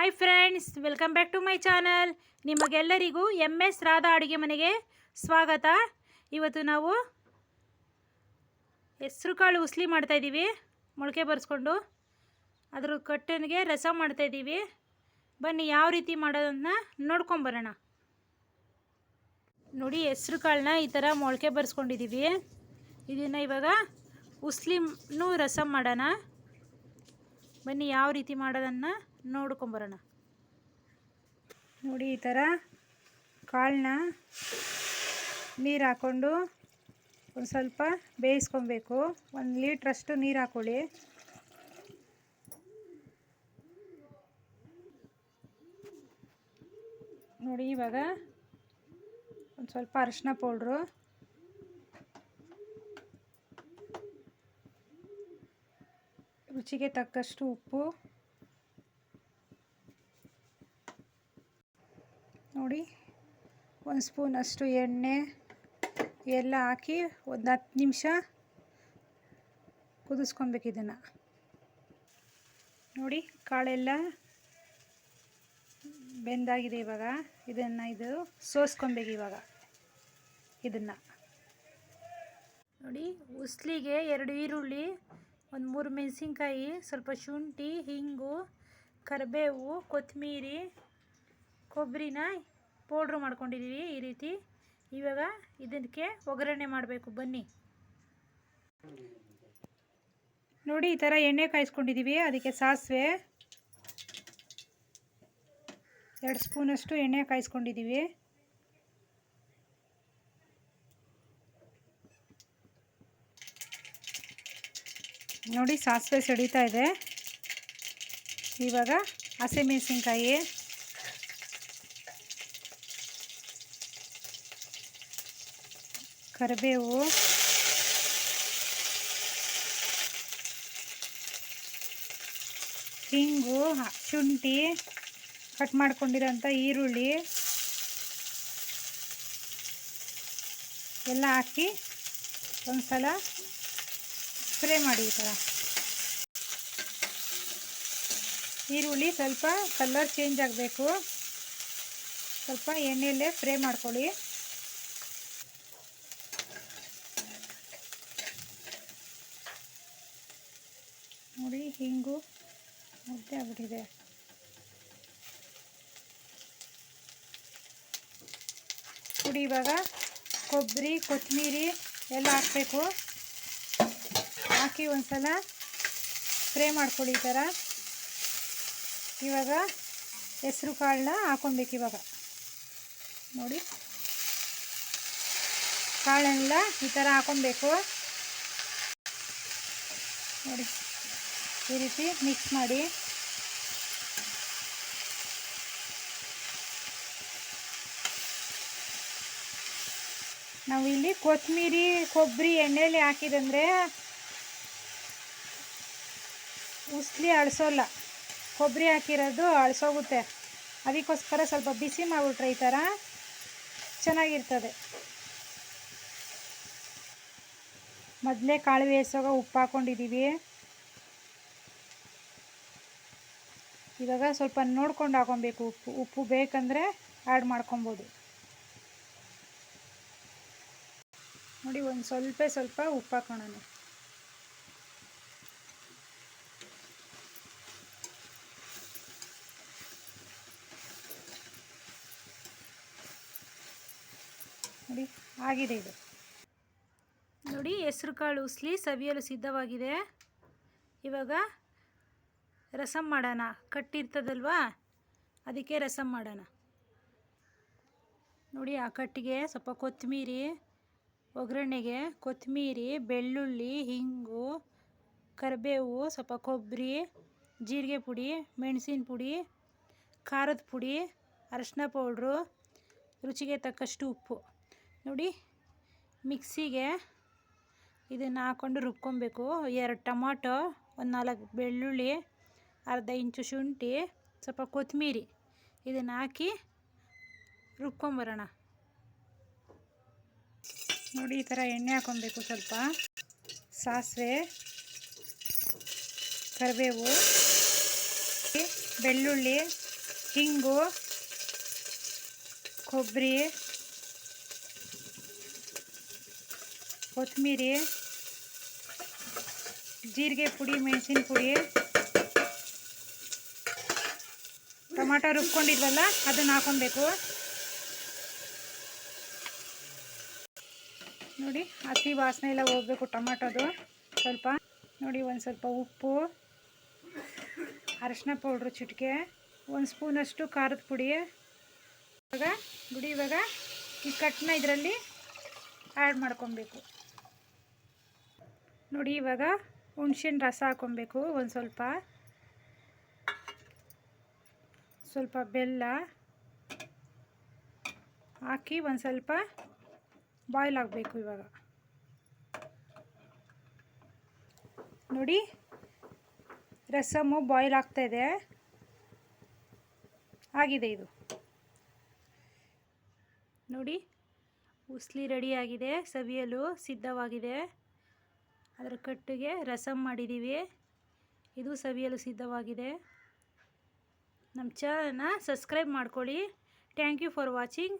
Hi friends welcome back to my channel ನಿಮಗೆಲ್ಲರಿಗೂ M S Radha ಅಡುಗೆ ಮನೆಗೆ ಸ್ವಾಗತ. ಇವತ್ತು ನಾವು ಹೆಸ್ರು ಕಾಳು ಉಸ್ಲಿ ಮಾಡ್ತಾಯಿದ್ದೀವಿ ಮೊಳಕೆ ಬರೆಸ್ಕೊಂಡು. ಅದ್ರ ಕಟ್ಟನಿಗೆ ರಸ ಮಾಡ್ತಾಯಿದ್ದೀವಿ ಬನ್ನಿ ಯಾವ ರೀತಿ ಮಾಡೋದನ್ನ ನೋಡ್ಕೊಂಬರೋಣ ನೋಡಿ ಹೆಸ್ರು ಕಾಳನ್ನ ಈ ಥರ ಮೊಳಕೆ ಬರೆಸ್ಕೊಂಡಿದ್ದೀವಿ. ಇದನ್ನು ಇವಾಗ ಉಸ್ಲಿನೂ ರಸ ಮಾಡೋಣ. ಬನ್ನಿ ಯಾವ ರೀತಿ ಮಾಡೋದನ್ನು ನೋಡ್ಕೊಂಬರೋಣ. ನೋಡಿ ಈ ಥರ ಕಾಳನ್ನ ನೀರು ಹಾಕ್ಕೊಂಡು ಒಂದು ಸ್ವಲ್ಪ ಬೇಯಿಸ್ಕೊಬೇಕು. ಒಂದು ಲೀಟ್ರಷ್ಟು ನೀರು ಹಾಕ್ಕೊಳ್ಳಿ ನೋಡಿ ಇವಾಗ ಒಂದು ಸ್ವಲ್ಪ ಅರಿಶಿನ ಪೌಡ್ರು. ರುಚಿಗೆ ತಕ್ಕಷ್ಟು ಉಪ್ಪು. ನೋಡಿ. ಒಂದು ಸ್ಪೂನಷ್ಟು ಎಣ್ಣೆ ಎಲ್ಲ ಹಾಕಿ ಒಂದು ಹತ್ತು ನಿಮಿಷ ಕುದಿಸ್ಕೊಬೇಕು ಇದನ್ನು. ನೋಡಿ, ಕಾಳೆಲ್ಲ ಬೆಂದಾಗಿದೆ ಇವಾಗ. ಇದನ್ನು ಇದು ಸೋಸ್ಕೊಬೇಕು ಇವಾಗ. ಇದನ್ನು. ನೋಡಿ, ಉಸ್ಲಿಗೆ ಎರಡು ಈರುಳ್ಳಿ, ಒಂದು ಮೂರು ಮೆಣಸಿನ್ಕಾಯಿ, ಸ್ವಲ್ಪ ಶುಂಠಿ, ಹಿಂಗು, ಕರಿಬೇವು, ಕೊತ್ತಂಬರಿ, ಕೊಬ್ಬರಿನ ಪೌಡ್ರು ಮಾಡ್ಕೊಂಡಿದ್ದೀವಿ ಈ ರೀತಿ. ಇವಾಗ ಇದಕ್ಕೆ ಒಗ್ಗರಣೆ ಮಾಡಬೇಕು, ಬನ್ನಿ. ನೋಡಿ, ಈ ಥರ ಎಣ್ಣೆ ಕಾಯಿಸ್ಕೊಂಡಿದ್ದೀವಿ ಅದಕ್ಕೆ ಸಾಸಿವೆ. ಎರಡು ಸ್ಪೂನಷ್ಟು ಎಣ್ಣೆ ಕಾಯಿಸ್ಕೊಂಡಿದ್ದೀವಿ ನೋಡಿ, ಸಾಸಿವೆ ಸಿಡಿತಾ ಇದೆ. ಇವಾಗ ಹಸಿಮೆಣಸಿನ್ಕಾಯಿ. ಕರಿಬೇವು. ಹಿಂಗು ಶುಂಠಿ ಕಟ್ ಮಾಡ್ಕೊಂಡಿರೋಂಥ ಈರುಳ್ಳಿ. ಎಲ್ಲ ಹಾಕಿ ಒಂದು ಸಲ ಫ್ರೈ ಮಾಡಿ ಈ ಥರ. ಈರುಳ್ಳಿ ಸ್ವಲ್ಪ ಕಲರ್ ಚೇಂಜ್ ಆಗಬೇಕು. ಸ್ವಲ್ಪ ಎಣ್ಣೆಯಲ್ಲೇ ಫ್ರೈ ಮಾಡ್ಕೊಳ್ಳಿ. ನೋಡಿ, ಹಿಂಗು ಮುದ್ದೆ ಆಗ್ಬಿಟ್ಟಿದೆ. ಪುಡಿ ಇವಾಗ ಕೊಬ್ಬರಿ ಕೊತ್ತಂಬರಿ ಎಲ್ಲ ಹಾಕಬೇಕು. ಹಾಕಿ ಒಂದ್ಸಲ ಫ್ರೈ ಮಾಡ್ಕೊಳ್ಳಿ ಈ ಥರ. ಇವಾಗ ಹೆಸ್ರು ಕಾಳನ್ನ ಹಾಕೊಬೇಕು ಇವಾಗ. ನೋಡಿ. ಕಾಳೆಲ್ಲ ಈ ಥರ ಹಾಕೊಬೇಕು ನೋಡಿ. ಈ ರೀತಿ ಮಿಕ್ಸ್ ಮಾಡಿ. ನಾವು ಇಲ್ಲಿ ಕೊತ್ತಂಬರಿ ಕೊಬ್ಬರಿ ಎಣ್ಣೆಯಲ್ಲಿ ಹಾಕಿದಂದರೆ ಉಸ್ಲಿ ಅಳಿಸೋಲ್ಲ. ಕೊಬ್ಬರಿ ಹಾಕಿರೋದು ಅಳಿಸೋಗುತ್ತೆ. ಅದಕ್ಕೋಸ್ಕರ ಸ್ವಲ್ಪ ಬಿಸಿ ಮಾಡಿಬಿಟ್ರೆ ಈ ಥರ ಚೆನ್ನಾಗಿರ್ತದೆ. ಮೊದಲೇ ಕಾಳು ಬೇಯಿಸೋಗ ಉಪ್ಪು ಹಾಕ್ಕೊಂಡಿದ್ದೀವಿ ಇವಾಗ ಸ್ವಲ್ಪ ನೋಡ್ಕೊಂಡು ಹಾಕೊಬೇಕು. ಉಪ್ಪು ಉಪ್ಪು ಬೇಕಂದರೆ ಆ್ಯಡ್ ಮಾಡ್ಕೊಬೋದು. ನೋಡಿ, ಒಂದು ಸ್ವಲ್ಪ ಸ್ವಲ್ಪ ಉಪ್ಪು ಹಾಕೋಣ ನೋಡಿ, ಆಗಿದೆ ಇದು. ನೋಡಿ ಹೆಸ್ರು ಕಾಳು ಉಸ್ಲಿ ಸವಿಯಲು ಸಿದ್ಧವಾಗಿದೆ. ಇವಾಗ ರಸಮ್ ಮಾಡೋಣ. ಕಟ್ಟಿರ್ತದಲ್ವಾ? ಅದಕ್ಕೆ ರಸಮ್ ಮಾಡೋಣ. ನೋಡಿ ಆ ಕಟ್ಟಿಗೆ ಸ್ವಲ್ಪ ಕೊತ್ತಂಬರಿ, ಒಗ್ಗರಣೆಗೆ ಕೊತ್ತಂಬರಿ, ಬೆಳ್ಳುಳ್ಳಿ, ಹಿಂಗು, ಕರಿಬೇವು, ಸ್ವಲ್ಪ ಕೊಬ್ಬರಿ, ಜೀರಿಗೆ ಪುಡಿ, ಮೆಣಸಿನ ಪುಡಿ, ಖಾರದ ಪುಡಿ, ಅರಶಿನ ಪೌಡ್ರು, ರುಚಿಗೆ ತಕ್ಕಷ್ಟು ಉಪ್ಪು. ನೋಡಿ, ಮಿಕ್ಸಿಗೆ ಇದನ್ನು ಹಾಕ್ಕೊಂಡು ರುಬ್ಕೊಬೇಕು. ಎರಡು ಟೊಮಾಟೊ, ಒಂದು ನಾಲ್ಕು ಬೆಳ್ಳುಳ್ಳಿ ಅರ್ಧ ಇಂಚು ಶುಂಠಿ, ಸ್ವಲ್ಪ ಕೊತ್ತಂಬರಿ ಇದನ್ನು ಹಾಕಿ ರುಬ್ಕೊಂಬರೋಣ. ನೋಡಿ, ಈ ಥರ ಎಣ್ಣೆ ಹಾಕೊಬೇಕು ಸ್ವಲ್ಪ. ಸಾಸಿವೆ, ಕರಿಬೇವು, ಬೆಳ್ಳುಳ್ಳಿ, ಹಿಂಗು, ಕೊಬ್ಬರಿ ಕೊತ್ತಂಬರಿ ಜೀರಿಗೆ ಪುಡಿ, ಮೆಣಸಿನ ಪುಡಿ. ಟೊಮಾಟೊ ರುಬ್ಕೊಂಡಿದ್ವಲ್ಲ, ಅದನ್ನು ಹಾಕೊಬೇಕು ನೋಡಿ, ಹಸಿ ವಾಸನೆ ಎಲ್ಲ ಹೋಗ್ಬೇಕು ಟೊಮಾಟೊದು. ಸ್ವಲ್ಪ, ನೋಡಿ, ಒಂದು ಸ್ವಲ್ಪ ಉಪ್ಪು, ಅರಶಿನ ಪೌಡ್ರು ಚಿಟಿಕೆ, ಒಂದು ಸ್ಪೂನಷ್ಟು ಖಾರದ ಪುಡಿ. ಇವಾಗ ಗುಡಿ ಇವಾಗ ಈ ಕಟ್ಟನ್ನ ಇದರಲ್ಲಿ ಆ್ಯಡ್ ಮಾಡ್ಕೊಬೇಕು. ನೋಡಿ, ಇವಾಗ ಹುಣ್ಸಿನ ರಸ ಹಾಕೊಬೇಕು ಒಂದು ಸ್ವಲ್ಪ. ಸ್ವಲ್ಪ ಬೆಲ್ಲ ಹಾಕಿ ಒಂದು ಸ್ವಲ್ಪ ಬಾಯ್ಲ್ ಆಗಬೇಕು ಇವಾಗ. ನೋಡಿ ರಸಮ್ಮು ಬಾಯ್ಲ್ ಆಗ್ತಾಯಿದೆ ಆಗಿದೆ ಇದು. ನೋಡಿ, ಉಸ್ಲಿ ರೆಡಿಯಾಗಿದೆ ಸವಿಯಲು ಸಿದ್ಧವಾಗಿದೆ. ಅದರ ಕಟ್ಟಿಗೆ ರಸಮ್ ಮಾಡಿದ್ದೀವಿ. ಇದು ಸವಿಯಲು ಸಿದ್ಧವಾಗಿದೆ. ನಮ್ಮ ಚಾನಲ್ನ ಸಬ್ಸ್ಕ್ರೈಬ್ ಮಾಡ್ಕೊಳ್ಳಿ. Thank you for watching